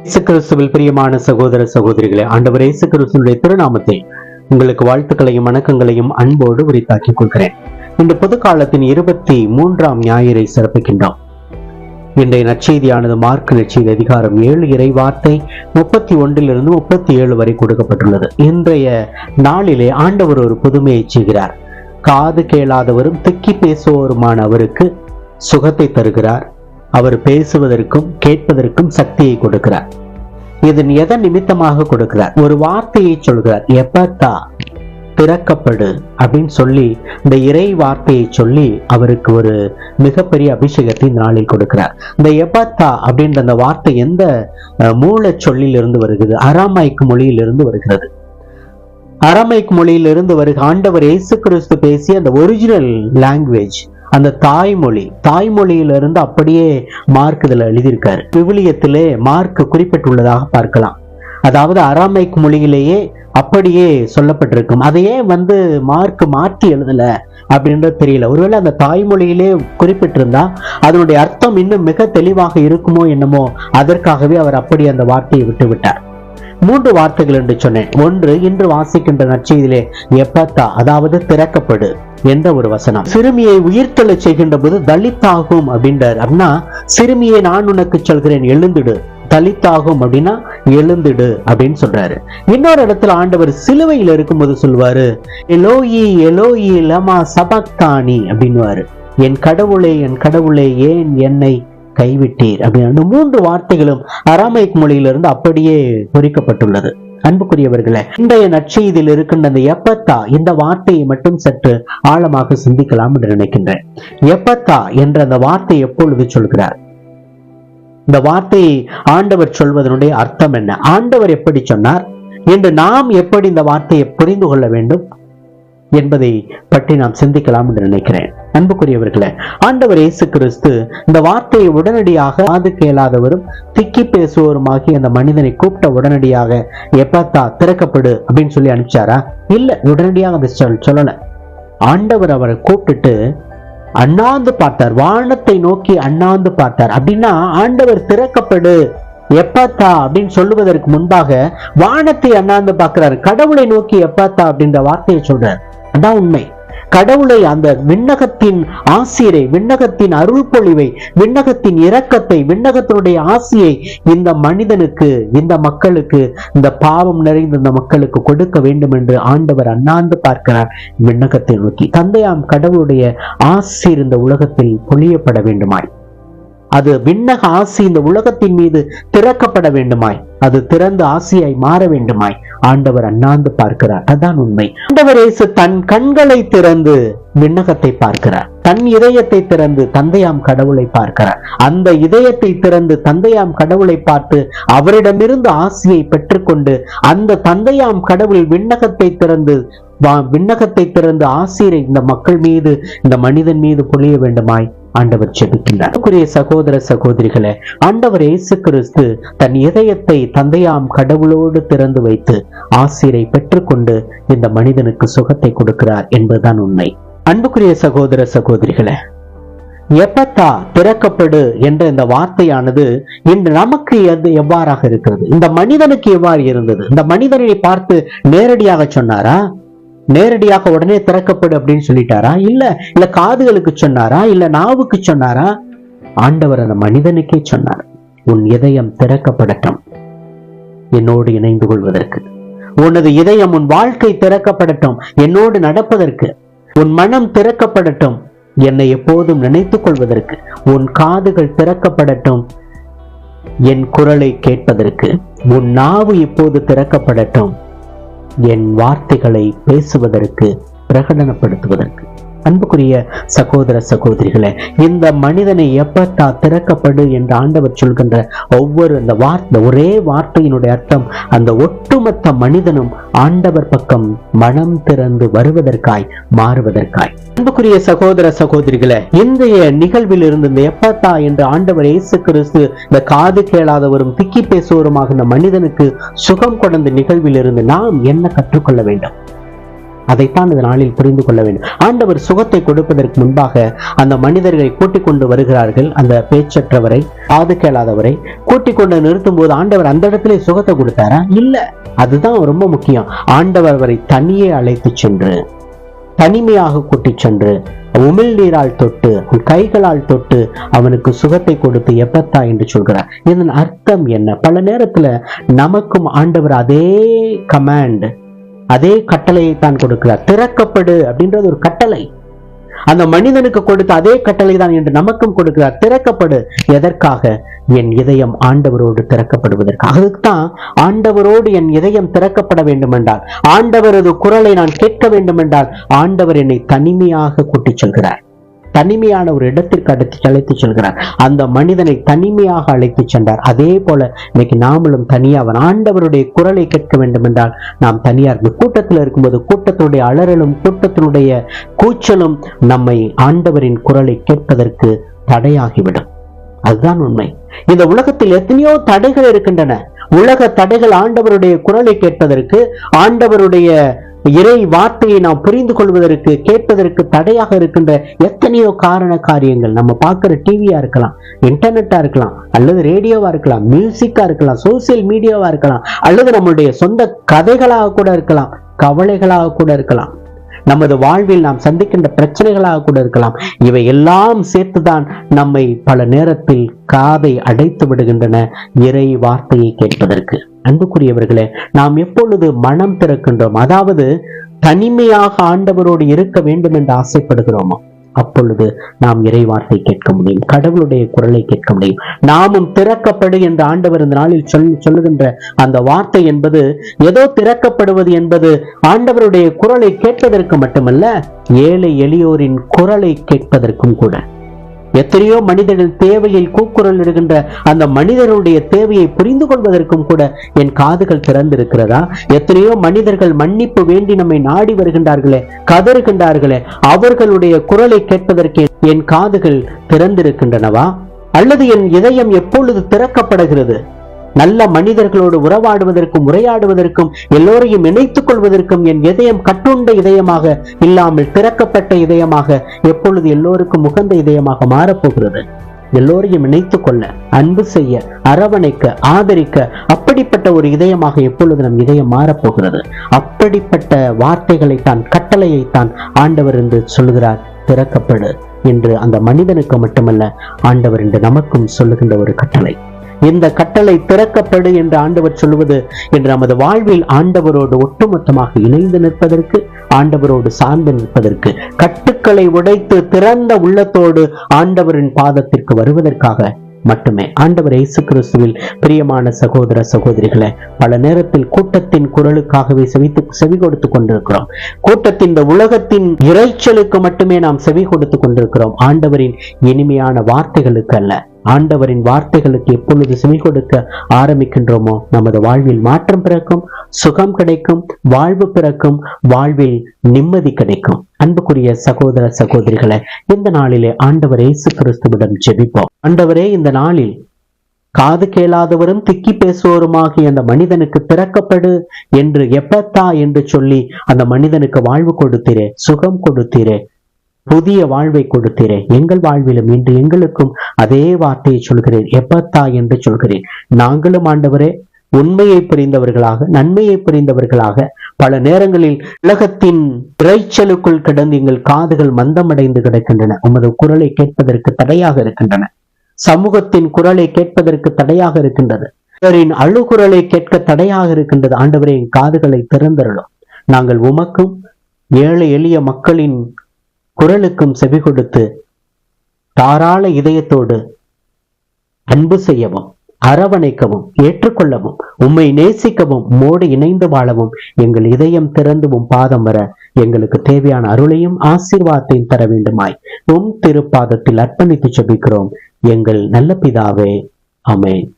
இயேசு கிறிஸ்துவில் பிரியமான சகோதர சகோதரிகளே ஆண்டவர் இயேசு கிறிஸ்துடைய திருநாமத்தை உங்களுக்கு வாழ்த்துக்களையும் வணக்கங்களையும் அன்போடு உரித்தாக்கிக் கொள்கிறேன். இந்த பொது காலத்தின் இருபத்தி மூன்றாம் ஞாயிறை சிறப்பிக்கின்றோம். இன்றைய நற்செய்தியானது மார்க் நற்செய்தி அதிகாரம் ஏழு இறை வார்த்தை முப்பத்தி ஒன்றிலிருந்து முப்பத்தி ஏழு வரை கொடுக்கப்பட்டுள்ளது. இன்றைய நாளிலே ஆண்டவர் ஒரு புதுமையை செய்கிறார். காது கேளாதவரும் திக்கி பேசுவோருமான அவருக்கு சுகத்தை தருகிறார். அவர் பேசுவதற்கும் கேட்பதற்கும் சக்தியை கொடுக்கிறார். இதன் எதன் நிமித்தமாக கொடுக்கிறார்? ஒரு வார்த்தையை சொல்கிறார். எப்பத்தா? திறக்கப்படு அப்படின்னு சொல்லி இந்த இறை வார்த்தையை சொல்லி அவருக்கு ஒரு மிகப்பெரிய அபிஷேகத்தை இந்த நாளில் கொடுக்கிறார். இந்த எபத்தா அப்படின்ற அந்த வார்த்தை எந்த மூல சொல்லிலிருந்து வருகிறது? அராமாய்க்கு மொழியிலிருந்து வருகிறது. அரமைக் மொழியிலிருந்து வருக ஆண்டவர் இயேசு கிறிஸ்து பேசிய அந்த ஒரிஜினல் லாங்குவேஜ் அந்த தாய்மொழி தாய்மொழியிலிருந்து அப்படியே மார்க் இதில் எழுதியிருக்காரு. விவிலியத்திலே மார்க் குறிப்பிட்டுள்ளதாக பார்க்கலாம். அதாவது அராமைக் மொழியிலேயே அப்படியே சொல்லப்பட்டிருக்கும். அதையே வந்து மார்க் மாற்றி எழுதல அப்படின்றது தெரியல. ஒருவேளை அந்த தாய்மொழியிலே குறிப்பிட்டிருந்தா அதனுடைய அர்த்தம் இன்னும் மிக தெளிவாக இருக்குமோ என்னமோ அதற்காகவே அவர் அப்படி அந்த வார்த்தையை விட்டுவிட்டார். மூன்று வார்த்தைகள் என்று சொன்னேன். ஒன்று இன்று வாசிக்கின்ற நற்செய்தியிலே எப்பத்தா அதாவது திறக்கப்படு என்ற ஒரு வசனம். சிறுமியை உயிர்த்தெழச் செய்கின்ற போது தலித்தாகும் அப்படின்றார். அப்படின்னா சிறுமியை நான் உனக்கு சொல்கிறேன் எழுந்துடு. தலித்தாகும் அப்படின்னா எழுந்துடு அப்படின்னு சொல்றாரு. இன்னொரு இடத்துல ஆண்டவர் சிலுவையில் இருக்கும்போது சொல்வாரு எலோயி எலோயி லமா சபக்தானி அப்படின்னுவாரு. என் கடவுளே என் கடவுளே ஏன் என்னை கைவிட்டீர் அப்படின்னு மூன்று வார்த்தைகளும் அராமைக் மொழியிலிருந்து அப்படியே பொறிக்கப்பட்டுள்ளது. அன்புக்குரியவர்களே இன்றைய நற்செய்தியில் இருக்கின்ற அந்த எப்பத்தா இந்த வார்த்தையை மட்டும் சற்று ஆழமாக சிந்திக்கலாம் என்று நினைக்கின்றேன். எப்பத்தா என்ற அந்த வார்த்தை எப்பொழுது சொல்கிறார்? இந்த வார்த்தையை ஆண்டவர் சொல்வதனுடைய அர்த்தம் என்ன? ஆண்டவர் எப்படி சொன்னார்? என்று நாம் எப்படி இந்த வார்த்தையை புரிந்து கொள்ள வேண்டும்? என்பதை பற்றி நாம் சிந்திக்கலாம் என்று நினைக்கிறேன். அன்புக்குரியவர்களே ஆண்டவர் இயேசு கிறிஸ்து இந்த வார்த்தையை உடனடியாக காது கேளாதவரும் திக்கி பேசுவோருமாகி அந்த மனிதனை கூப்பிட்ட உடனடியாக எப்பத்தா திறக்கப்படு அப்படின்னு சொல்லி அனுப்பிச்சாரா? இல்ல உடனடியாக அதை சொல் சொல்லல. ஆண்டவர் அவரை கூப்பிட்டுட்டு அண்ணாந்து பார்த்தார் வானத்தை நோக்கி அண்ணாந்து பார்த்தார். அப்படின்னா ஆண்டவர் திறக்கப்படு எப்பாத்தா அப்படின்னு சொல்லுவதற்கு முன்பாக வானத்தை அண்ணாந்து பார்க்கிறார் கடவுளை நோக்கி எப்பாத்தா அப்படின்ற வார்த்தையை சொல்றார். அதான் உண்மை. கடவுளை அந்த விண்ணகத்தின் ஆசிரியரை விண்ணகத்தின் அருள் பொழிவை விண்ணகத்தின் இரக்கத்தை விண்ணகத்தினுடைய ஆசியை இந்த மனிதனுக்கு இந்த மக்களுக்கு இந்த பாவம் நிறைந்த இந்த மக்களுக்கு கொடுக்க வேண்டும் என்று ஆண்டவர் அண்ணாந்து பார்க்கிறார். விண்ணகத்தை நோக்கி தந்தையாம் கடவுளுடைய ஆசிர் இந்த உலகத்தில் பொழியப்பட வேண்டுமாய். அது விண்ணக ஆசி இந்த உலகத்தின் மீது திறக்கப்பட வேண்டுமாய். அது திறந்த ஆசியாய் மாற வேண்டுமாய். ஆண்டவர் அண்ணாந்து பார்க்கிறார். அதான் உண்மை. ஆண்டவர் இயேசு தன் கண்களை திறந்து விண்ணகத்தை பார்க்கிறார். தன் இதயத்தை திறந்து தந்தையாம் கடவுளை பார்க்கிறார். அந்த இதயத்தை திறந்து தந்தையாம் கடவுளை பார்த்து அவரிடமிருந்து ஆசியை பெற்றுக்கொண்டு அந்த தந்தையாம் கடவுள் விண்ணகத்தை திறந்து விண்ணகத்தை திறந்து ஆசிரியர் இந்த மக்கள் மீது இந்த மனிதன் மீது பொழிய வேண்டுமாய் ஆண்டவர் ஜெபிக்கின்றார். அன்புக்குரிய சகோதர சகோதரிகளே ஆண்டவர் இயேசு கிறிஸ்து தன் இதயத்தை தந்தையாம் கடவுளோடு திறந்து வைத்து ஆசிரை பெற்றுக்கொண்டு இந்த மனிதனுக்கு சுகத்தை கொடுக்கிறார் என்பதுதான் உண்மை. அன்புக்குரிய சகோதர சகோதரிகளே எப்பத்தா திறக்கப்படு என்ற இந்த வார்த்தையானது இன்று நமக்கு எது எவ்வாறாக இருக்கிறது? இந்த மனிதனுக்கு எவ்வாறு இருந்தது? இந்த மனிதனை பார்த்து நேரடியாக சொன்னாரா? நேரடியாக உடனே திறக்கப்படும் அப்படின்னு சொல்லிட்டாரா? இல்ல இல்ல காதுகளுக்கு சொன்னாரா? இல்ல நாவுக்கு சொன்னாரா? ஆண்டவர் அந்த மனிதனுக்கே சொன்னார் உன் இதயம் திறக்கப்படட்டும். என்னோடு இணைந்து கொள்வதற்கு. உனது இதயம் உன் வாழ்க்கை திறக்கப்படட்டும். என்னோடு நடப்பதற்கு. உன் மனம் திறக்கப்படட்டும். என்னை எப்போதும் நினைத்துக் கொள்வதற்கு. உன் காதுகள் திறக்கப்படட்டும். என் குரலை கேட்பதற்கு. உன் நாவு இப்போது திறக்கப்படட்டும். என் வார்த்தைகளை பேசுவதற்கு பிரகடனப்படுத்துவதற்கு. அன்புக்குரிய சகோதர சகோதரிகளே இந்த மனிதனை எப்பட்டா திறக்கப்படு என்று ஆண்டவர் சொல்கின்ற ஒவ்வொரு அந்த வார்த்தை ஒரே வார்த்தையினுடைய அர்த்தம் அந்த ஒட்டுமொத்த மனிதனும் ஆண்டவர் பக்கம் மனம் திறந்து வருவதற்காய் மாறுவதற்காய். அன்புக்குரிய சகோதர சகோதரிகளே இன்றைய நிகழ்வில் இருந்து இந்த எப்பத்தா என்று ஆண்டவர் இயேசு கிறிஸ்து இந்த காது கேளாதவரும் திக்கி பேசுவருமாக இந்த மனிதனுக்கு சுகம் கொண்ட நிகழ்வில் இருந்து நாம் என்ன கற்றுக்கொள்ள வேண்டும்? அதைத்தான் இந்த நாளில் புரிந்து கொள்ள வேண்டும். ஆண்டவர் சுகத்தை கொடுப்பதற்கு முன்பாக அந்த மனிதர்களை கூட்டிக் கொண்டு வருகிறார்கள். அந்த பேச்சற்றவரை காது கேளாதவரை கூட்டிக் கொண்டு நிறுத்தும் போது ஆண்டவர் அந்த இடத்துல சுகத்தை கொடுத்தாரா? இல்ல. அதுதான் ரொம்ப முக்கியம். ஆண்டவர் அவரை தனியே அழைத்து சென்று தனிமையாக கூட்டிச் சென்று உமிழ் நீரால் தொட்டு கைகளால் தொட்டு அவனுக்கு சுகத்தை கொடுத்து எப்பத்தா என்று சொல்கிறார். இதன் அர்த்தம் என்ன? பல நேரத்துல நமக்கும் ஆண்டவர் அதே கமாண்ட் அதே கட்டளையை தான் கொடுக்கிறார். திறக்கப்படு அப்படின்றது ஒரு கட்டளை. அந்த மனிதனுக்கு கொடுத்த அதே கட்டளை தான் என்று நமக்கும் கொடுக்கிறார். திறக்கப்படு. எதற்காக? என் இதயம் ஆண்டவரோடு திறக்கப்படுவதற்காக அதுக்குத்தான் ஆண்டவரோடு என் இதயம் திறக்கப்பட வேண்டும் என்றால் ஆண்டவரது குரலை நான் கேட்க வேண்டும் என்றால் ஆண்டவர் என்னை தனிமையாக கூட்டிச் செல்கிறார். தனிமையான ஒரு இடத்திற்கு அடுத்து அழைத்து செல்கிறார். அந்த மனிதனை தனிமையாக அழைத்து சென்றார். அதே போல இன்னைக்கு நாமளும் தனியாக ஆண்டவருடைய குரலை கேட்க வேண்டும் என்றால் நாம் தனியார் இந்த கூட்டத்தில் இருக்கும்போது கூட்டத்தினுடைய அலறலும் கூட்டத்தினுடைய கூச்சலும் நம்மை ஆண்டவரின் குரலை கேட்பதற்கு தடையாகிவிடும். அதுதான் உண்மை. இந்த உலகத்தில் எத்தனையோ தடைகள் இருக்கின்றன. உலக தடைகள் ஆண்டவருடைய குரலை கேட்பதற்கு ஆண்டவருடைய இறை வார்த்தையை நாம் புரிந்து கொள்வதற்கு கேட்பதற்கு தடையாக இருக்கின்ற எத்தனையோ காரண காரியங்கள். நம்ம பார்க்குற டிவியா இருக்கலாம் இன்டர்நெட்டா இருக்கலாம் அல்லது ரேடியோவா இருக்கலாம் மியூசிக்கா இருக்கலாம் சோசியல் மீடியாவா இருக்கலாம் அல்லது நம்மளுடைய சொந்த கதைகளாக கூட இருக்கலாம் கவலைகளாக கூட இருக்கலாம். நமது வாழ்வில் நாம் சந்திக்கின்ற பிரச்சனைகளாக கூட இருக்கலாம். இவை எல்லாம் சேர்த்துதான் நம்மை பல நேரத்தில் காதை அடைத்து விடுகின்றன இறை வார்த்தையை கேட்பதற்கு. அன்புக்குரியவர்களே நாம் எப்பொழுது மனம் திறக்கின்றோம்? அதாவது தனிமையாக ஆண்டவரோடு இருக்க வேண்டும் என்று ஆசைப்படுகிறோமோ? அப்பொழுது நாம் இறைவார்த்தை கேட்க முடியும் கடவுளுடைய குரலை கேட்க முடியும். நாமும் திறக்கப்படு என்று ஆண்டவர் இந்த நாளில் சொல் சொல்லுகின்ற அந்த வார்த்தை என்பது ஏதோ திறக்கப்படுவது என்பது ஆண்டவருடைய குரலை கேட்பதற்கு மட்டுமல்ல ஏழை எளியோரின் குரலை கேட்பதற்கும் கூட. எத்தனையோ மனிதர்கள் தேவையில் கூக்குரல் இடுகின்ற அந்த மனிதருடைய தேவையை புரிந்து கொள்வதற்கும் கூட என் காதுகள் திறந்திருக்கிறதா? எத்தனையோ மனிதர்கள் மன்னிப்பு வேண்டி நம்மை நாடி வருகின்றார்களே கதறுகின்றார்களே அவர்களுடைய குரலை கேட்பதற்கு என் காதுகள் திறந்திருக்கின்றனவா? அல்லது என் இதயம் எப்பொழுது திறக்கப்படுகிறது? நல்ல மனிதர்களோடு உறவாடுவதற்கும் உரையாடுவதற்கும் எல்லோரையும் இணைத்துக் கொள்வதற்கும் என் இதயம் கட்டுண்ட இதயமாக இல்லாமல் திறக்கப்பட்ட இதயமாக எப்பொழுது எல்லோருக்கும் உகந்த இதயமாக மாறப்போகிறது. எல்லோரையும் இணைத்துக் கொள்ள அன்பு செய்ய அரவணைக்க ஆதரிக்க அப்படிப்பட்ட ஒரு இதயமாக எப்பொழுது நம் இதயம் மாறப்போகிறது. அப்படிப்பட்ட வார்த்தைகளை தான் கட்டளையை தான் ஆண்டவர் என்று சொல்கிறார் திறக்கப்படு என்று அந்த மனிதனுக்கு மட்டுமல்ல ஆண்டவர் என்று நமக்கும் சொல்லுகின்ற ஒரு கட்டளை. இந்த கட்டளை திறக்கப்படு என்று ஆண்டவர் சொல்லுவது என்று நமது வாழ்வில் ஆண்டவரோடு ஒட்டுமொத்தமாக இணைந்து நிற்பதற்கு ஆண்டவரோடு சார்ந்து நிற்பதற்கு கட்டுக்களை உடைத்து திறந்த உள்ளத்தோடு ஆண்டவரின் பாதத்திற்கு வருவதற்காக மட்டுமே. ஆண்டவர் இயேசு கிறிஸ்துவில் பிரியமான சகோதர சகோதரிகளை பல நேரத்தில் கூட்டத்தின் குரலுக்காகவே செவித்து செவி கொடுத்து கொண்டிருக்கிறோம். கூட்டத்தின் இந்த உலகத்தின் இறைச்சலுக்கு மட்டுமே நாம் செவி கொடுத்து கொண்டிருக்கிறோம். ஆண்டவரின் இனிமையான வார்த்தைகளுக்கு அல்ல. ஆண்டவரின் வார்த்தைகளுக்கு எப்பொழுது செவி கொடுக்க ஆரம்பிக்கின்றோமோ நமது வாழ்வில் மாற்றம் பிறக்கும் சுகம் கிடைக்கும் வாழ்வு பிறக்கும் வாழ்வில் நிம்மதி கிடைக்கும். அன்புக்குரிய சகோதர சகோதரிகளை இந்த நாளிலே ஆண்டவர் இயேசு கிறிஸ்துவிடம் ஜெபிப்போம். ஆண்டவரே இந்த நாளில் காது கேளாதவரும் திக்கி பேசுவோருமாகிய அந்த மனிதனுக்கு திறக்கப்படு என்று எப்பத்தா என்று சொல்லி அந்த மனிதனுக்கு வாழ்வு கொடுத்தீரே சுகம் கொடுத்தீரே. புதிய வாழ்வை கொடுத்தீரேன். எங்கள் வாழ்விலும் இன்று எங்களுக்கும் அதே வார்த்தையை சொல்கிறேன். எப்பத்தா என்று சொல்கிறேன். நாங்களும் ஆண்டவரே உண்மையை புரிந்தவர்களாக நன்மையை புரிந்தவர்களாக பல நேரங்களில் உலகத்தின் இறைச்சலுக்குள் கிடந்து எங்கள் காதுகள் மந்தமடைந்து கிடக்கின்றன. உமது குரலை கேட்பதற்கு தடையாக இருக்கின்றன. சமூகத்தின் குரலை கேட்பதற்கு தடையாக இருக்கின்றது. பிறரின் அழுகுரலை கேட்க தடையாக இருக்கின்றது. ஆண்டவரே என் காதுகளை திறந்தருளும். நாங்கள் உமக்கும் ஏழை எளிய மக்களின் குரலுக்கும் செவி கொடுத்து தாராள இதயத்தோடு அன்பு செய்யவும் அரவணைக்கவும் ஏற்றுக்கொள்ளவும் உம்மை நேசிக்கவும் மோடு இணைந்து வாழவும் எங்கள் இதயம் திறந்து உம் பாதம் வர எங்களுக்கு தேவையான அருளையும் ஆசீர்வாதத்தையும் தர வேண்டுமாய். உம் திருப்பாதத்தில் அர்ப்பணித்து செபிக்கிறோம். எங்கள் நல்ல பிதாவே அமேன்